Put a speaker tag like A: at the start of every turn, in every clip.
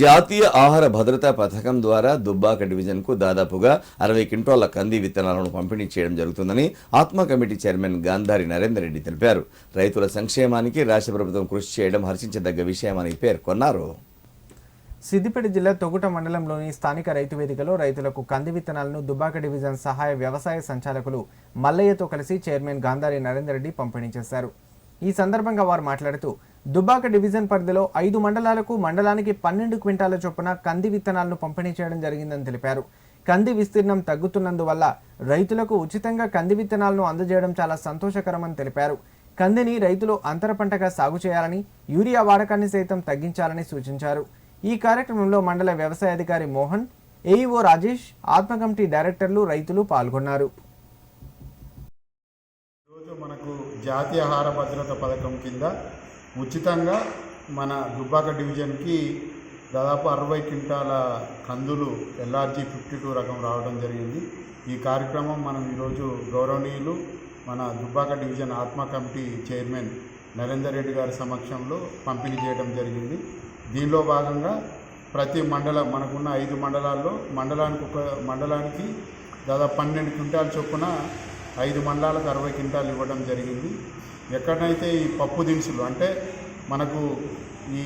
A: జాతీయ ఆహార భద్రతా పథకం ద్వారా దుబ్బాక డివిజన్కు దాదాపుగా అరవై క్వింటాల కంది విత్తనాలను పంపిణీ చేయడం జరుగుతుందని ATMA committee chairman Gandhari Narender Reddy తెలిపారు. రైతుల సంక్షేమానికి రాష్ట్ర ప్రభుత్వం కృషి చేయడం హర్షించదగ్గ విషయమని పేర్కొన్నారు.
B: సిద్దిపేట జిల్లా తొగుట మండలంలోని స్థానిక రైతు వేదికలో రైతులకు కంది విత్తనాలను దుబ్బాక డివిజన్ సహాయ వ్యవసాయ సంచాలకులు మల్లయ్యతో కలిసి చైర్మన్ గాంధారి నరేందర్ రెడ్డి పంపిణీ చేశారు. ఈ సందర్భంగా వారు మాట్లాడుతూ దుబ్బాక డివిజన్ పరిధిలో ఐదు మండలాలకు మండలానికి పన్నెండు క్వింటాల చొప్పున కంది విత్తనాలను పంపిణీ చేయడం జరిగిందని తెలిపారు. కంది విస్తీర్ణం తగ్గుతున్నందువల్ల రైతులకు ఉచితంగా కంది విత్తనాలను అందజేయడం చాలా సంతోషకరమని తెలిపారు. కందిని రైతులు అంతర పంటగా సాగు చేయాలని యూరియా వాడకాన్ని సైతం తగ్గించాలని సూచించారు. ఈ కార్యక్రమంలో మండల వ్యవసాయ అధికారి మోహన్ ఏఈఓ రాజేష్ ఆత్మ కమిటీ డైరెక్టర్లు రైతులు పాల్గొన్నారు.
C: మనకు జాతీయ ఆహార భద్రత పథకం కింద ఉచితంగా మన దుబ్బాక డివిజన్కి దాదాపు అరవై క్వింటాల కందులు ఎల్ఆర్జీ ఫిఫ్టీ టూ రకం రావడం జరిగింది. ఈ కార్యక్రమం మనం ఈరోజు గౌరవనీయులు మన Dubbaka division ATMA committee chairman Narender Reddy గారి సమక్షంలో పంపిణీ చేయడం జరిగింది. దీనిలో భాగంగా ప్రతి మండలం మనకున్న ఐదు మండలాల్లో మండలానికి ఒక మండలానికి దాదాపు పన్నెండు క్వింటాల చొప్పున ఐదు మండలాలకు అరవై క్వింటాలు ఇవ్వడం జరిగింది. ఎక్కడైతే ఈ పప్పు దినుసులు అంటే మనకు ఈ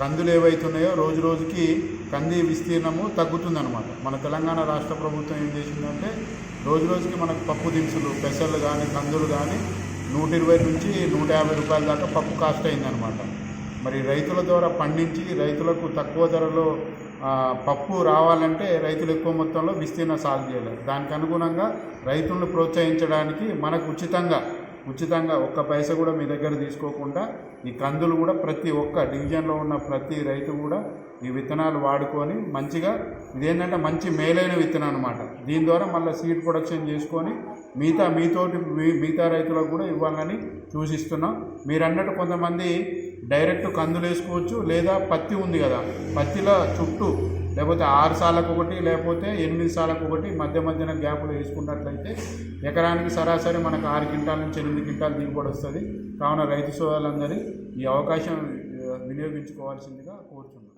C: కందులు ఏవైతున్నాయో రోజు రోజుకి కంది విస్తీర్ణము తగ్గుతుందనమాట మన తెలంగాణ రాష్ట్ర ప్రభుత్వం ఏం చేసిందంటే రోజు రోజుకి మనకు పప్పు దినుసులు పెసర్లు కానీ కందులు కానీ నూట ఇరవై నుంచి నూట యాభై రూపాయల దాకా పప్పు కాస్ట్ అయిందనమాట మరి రైతుల ద్వారా పండించి రైతులకు తక్కువ ధరలో పప్పు రావాలంటే రైతులు ఎక్కువ మొత్తంలో విస్తీర్ణ సాగు చేయలేదు దానికి అనుగుణంగా రైతులను ప్రోత్సహించడానికి మనకు ఉచితంగా ఉచితంగా ఒక్క పైస కూడా మీ దగ్గర తీసుకోకుండా ఈ కందులు కూడా ప్రతి ఒక్క డివిజన్లో ఉన్న ప్రతి రైతు కూడా ఈ విత్తనాలు వాడుకొని మంచిగా ఇదేంటంటే మంచి మేలైన విత్తనం అనమాట దీని ద్వారా మళ్ళీ సీడ్ ప్రొడక్షన్ చేసుకొని మిగతా మీతోటి మిగతా రైతులకు కూడా ఇవ్వాలని సూచిస్తున్నాం. మీరు అన్నట్టు కొంతమంది డైరెక్ట్ కందులు వేసుకోవచ్చు లేదా పత్తి ఉంది కదా పత్తిలో చుట్టూ లేకపోతే ఆరు సార్లకు ఒకటి లేకపోతే ఎనిమిది సార్లకు ఒకటి మధ్య మధ్యన గ్యాపులు వేసుకున్నట్లయితే ఎకరానికి సరాసరి మనకు ఆరు క్వింటాల నుంచి ఎనిమిది క్వింటాలు దిగుబడి వస్తుంది. కావున రైతు సోదరులందరి ఈ అవకాశం వినియోగించుకోవాల్సిందిగా కోరుతున్నాను